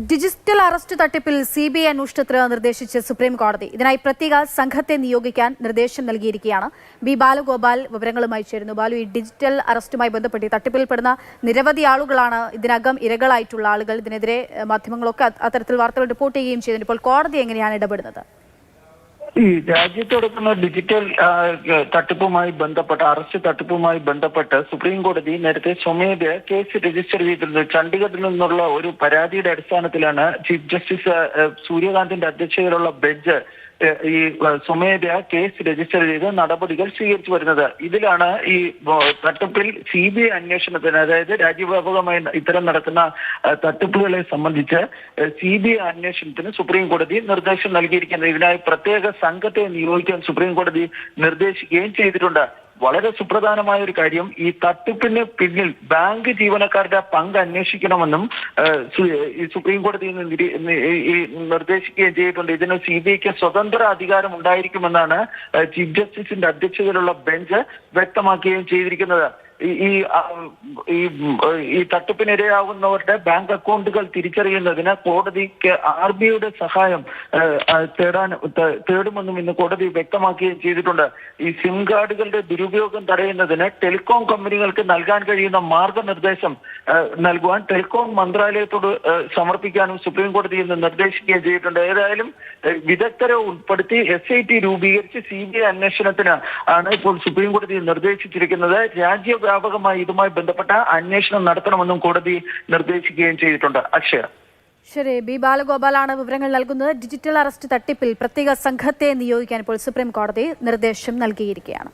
Digital arrest തട്ടിപ്പിൽ C B I അന്വേഷണത്തിന് നിർദ്ദേശിച്ച് സുപ്രീം കോടതി. ഇതിനായി പ്രത്യേക സംഘത്തെ നിയോഗിക്കാൻ നിർദ്ദേശം നൽകിയിരിക്കുകയാണ്. ബി ബാലഗോപാൽ വിവരങ്ങളുമായി ചേരുന്നു. ബാലു ഈ ഡിജിറ്റൽ അറസ്റ്റുമായി ബന്ധപ്പെട്ട് തട്ടിപ്പിൽപ്പെടുന്ന നിരവധി ആളുകളാണ് ഇതിനകം ഇരകളായിട്ടുള്ള ആളുകൾ. ഇതിനെതിരെ മാധ്യമങ്ങളൊക്കെ അത്- അത്തരത്തിൽ വാർത്തകൾ റിപ്പോർട്ട് ചെയ്യുകയും ചെയ്തിട്ടുണ്ട്. ഇപ്പോൾ കോടതി എങ്ങനെയാണ് ഇടപെടുന്നത്? ഈ രാജ്യത്ത് നടക്കുന്ന ഡിജിറ്റൽ തട്ടിപ്പുമായി ബന്ധപ്പെട്ട് അറസ്റ്റ് തട്ടിപ്പുമായി ബന്ധപ്പെട്ട് സുപ്രീം കോടതി നേരത്തെ സ്വമേധ കേസ് രജിസ്റ്റർ ചെയ്തിരുന്നത്. ചണ്ഡീഗഡിൽ നിന്നുള്ള ഒരു പരാതിയുടെ അടിസ്ഥാനത്തിലാണ് ചീഫ് ജസ്റ്റിസ് സൂര്യകാന്തിന്റെ അധ്യക്ഷതയിലുള്ള ബെഞ്ച് ഈ സ്വമേധയാ സ്വമേധ കേസ് രജിസ്റ്റർ ചെയ്ത് നടപടികൾ സ്വീകരിച്ചു വരുന്നത്. ഇതിലാണ് ഈ തട്ടിപ്പിൽ സി ബി ഐ അന്വേഷണത്തിന് അതായത് രാജ്യവ്യാപകമായി ഇത്തരം നടക്കുന്ന തട്ടിപ്പുകളെ സംബന്ധിച്ച് സി ബി ഐ അന്വേഷണത്തിന് സുപ്രീം കോടതി നിർദ്ദേശം നൽകിയിരിക്കുന്നത്. ഇതിനായി പ്രത്യേക സംഘത്തെ നിയോഗിക്കാൻ സുപ്രീം കോടതി നിർദ്ദേശിക്കുകയും ചെയ്തിട്ടുണ്ട്. വളരെ സുപ്രധാനമായ ഒരു കാര്യം ഈ തട്ടിപ്പിന് പിന്നിൽ ബാങ്ക് ജീവനക്കാരുടെ പങ്ക് അന്വേഷിക്കണമെന്നും സുപ്രീം കോടതി നിർദ്ദേശിക്കുകയും ചെയ്തിട്ടുണ്ട്. ഇതിന് സി ബി ഐക്ക് സ്വതന്ത്ര അധികാരം ഉണ്ടായിരിക്കുമെന്നാണ് ചീഫ് ജസ്റ്റിസിന്റെ അധ്യക്ഷതയിലുള്ള ബെഞ്ച് വ്യക്തമാക്കുകയും ചെയ്തിരിക്കുന്നത്. ഈ- ഈ ഈ തട്ടിപ്പിനിരയാവുന്നവരുടെ ബാങ്ക് അക്കൗണ്ടുകൾ തിരിച്ചറിയുന്നതിന് കോടതിക്ക് ആർ ബി ഐയുടെ സഹായം തേടാൻ തേടുമെന്നും ഇന്ന് കോടതി വ്യക്തമാക്കുകയും ചെയ്തിട്ടുണ്ട്. ഈ സിം കാർഡുകളുടെ ദുരുപയോഗം തടയുന്നതിന് ടെലികോം കമ്പനികൾക്ക് നൽകാൻ കഴിയുന്ന മാർഗനിർദ്ദേശം നൽകുവാൻ ടെലികോം മന്ത്രാലയത്തോട് സമർപ്പിക്കാനും സുപ്രീം കോടതി ഇന്ന് നിർദ്ദേശിക്കുകയും ചെയ്തിട്ടുണ്ട്. ഏതായാലും വിദഗ്ധരെ ഉൾപ്പെടുത്തി എസ് ഐ ടി രൂപീകരിച്ച് സി ബി ഐ അന്വേഷണത്തിന് ആണ് ഇപ്പോൾ സുപ്രീം കോടതി നിർദ്ദേശിച്ചിരിക്കുന്നത്. രാജ്യവ്യാപകമായി ഇതുമായി ബന്ധപ്പെട്ട അന്വേഷണം നടത്തണമെന്നും കോടതി നിർദ്ദേശിക്കുകയും ചെയ്തിട്ടുണ്ട്. അക്ഷയ. ശരി ബി ബാലഗോപാലാണ് വിവരങ്ങൾ നൽകുന്നത്. ഡിജിറ്റൽ അറസ്റ്റ് തട്ടിപ്പിൽ പ്രത്യേക സംഘത്തെ നിയോഗിക്കാൻ ഇപ്പോൾ സുപ്രീം കോടതി നിർദ്ദേശം നൽകിയിരിക്കുകയാണ്.